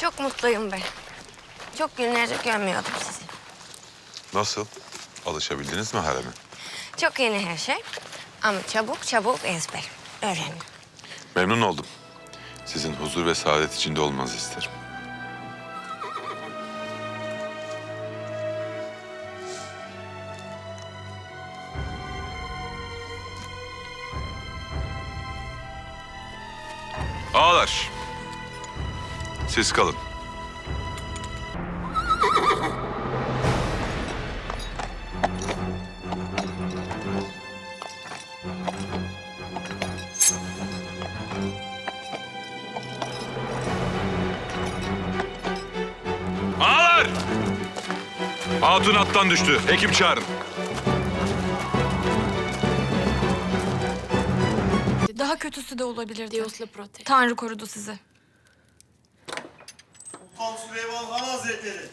Çok mutluyum ben. Çok günlerdir görmüyordum sizi. Nasıl? Alışabildiniz mi hareme? Çok yeni her şey. Ama çabuk çabuk ezber. Öğrendim. Memnun oldum. Sizin huzur ve saadet içinde olmanızı isterim. Ağlar. Siz kalın. Ağlar! Hatun attan düştü. Hekim çağırın. Daha kötüsü de olabilirdi. Dios lo protege. Tanrı korudu sizi. Sultan Süleyman Han Hazretleri.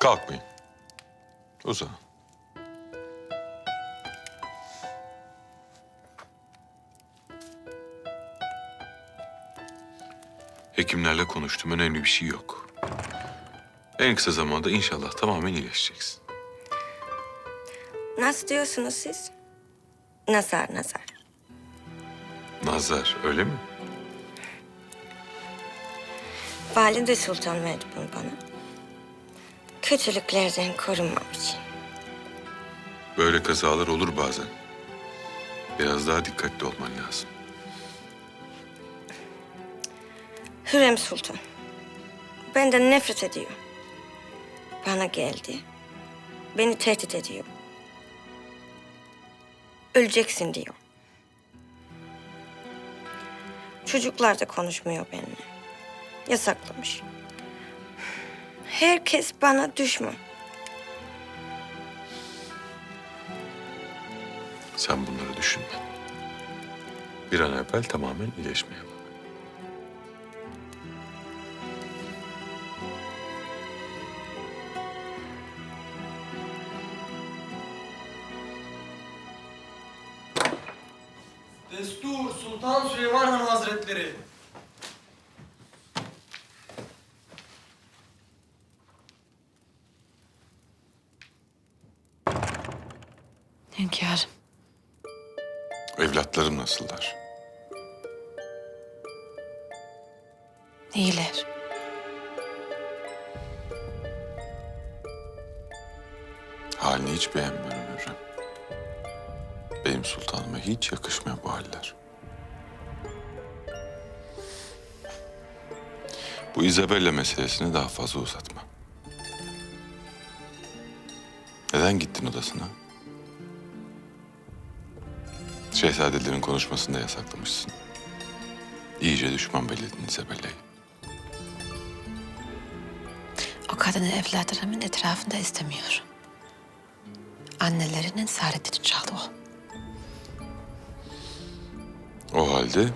Kalkmayın. Uzan. Hekimlerle konuştum. Önemli bir şey yok. En kısa zamanda inşallah tamamen iyileşeceksin. Nasıl diyorsunuz siz? Nazar nazar. Nazar öyle mi? Valide Sultan verdi bunu bana. Kötülüklerden korunmam için. Böyle kazalar olur bazen. Biraz daha dikkatli olman lazım. Hürrem Sultan. Benden nefret ediyor. Bana geldi. Beni tehdit ediyor. Öleceksin diyor. Çocuklar da konuşmuyor benimle. Yasaklamış. Herkes bana düşman. Sen bunları düşünme. Bir an evvel tamamen iyileşmeye bak. Destur Sultan Süleyman Han Hazretleri. Hünkârım. Evlatlarım nasıllar? iyiler. Halini hiç beğenmiyorum. Benim sultanıma hiç yakışmıyor bu haller. Bu Isabella meselesini daha fazla uzatma. Neden gittin odasına? Şehzadelerin konuşmasını da yasaklamışsın. İyice düşman belledin Isabella'yı. O kadını evlatlarımın etrafında istemiyorum. Annelerinin saadetini çaldı halde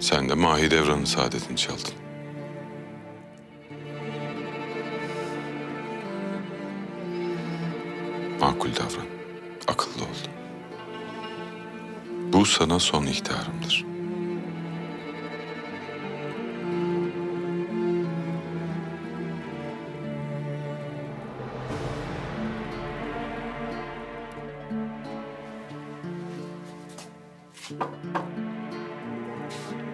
sen de Mahidevran'ın saadetini çaldın. Makul davran, akıllı ol. Bu sana son ihtarımdır. Thank you.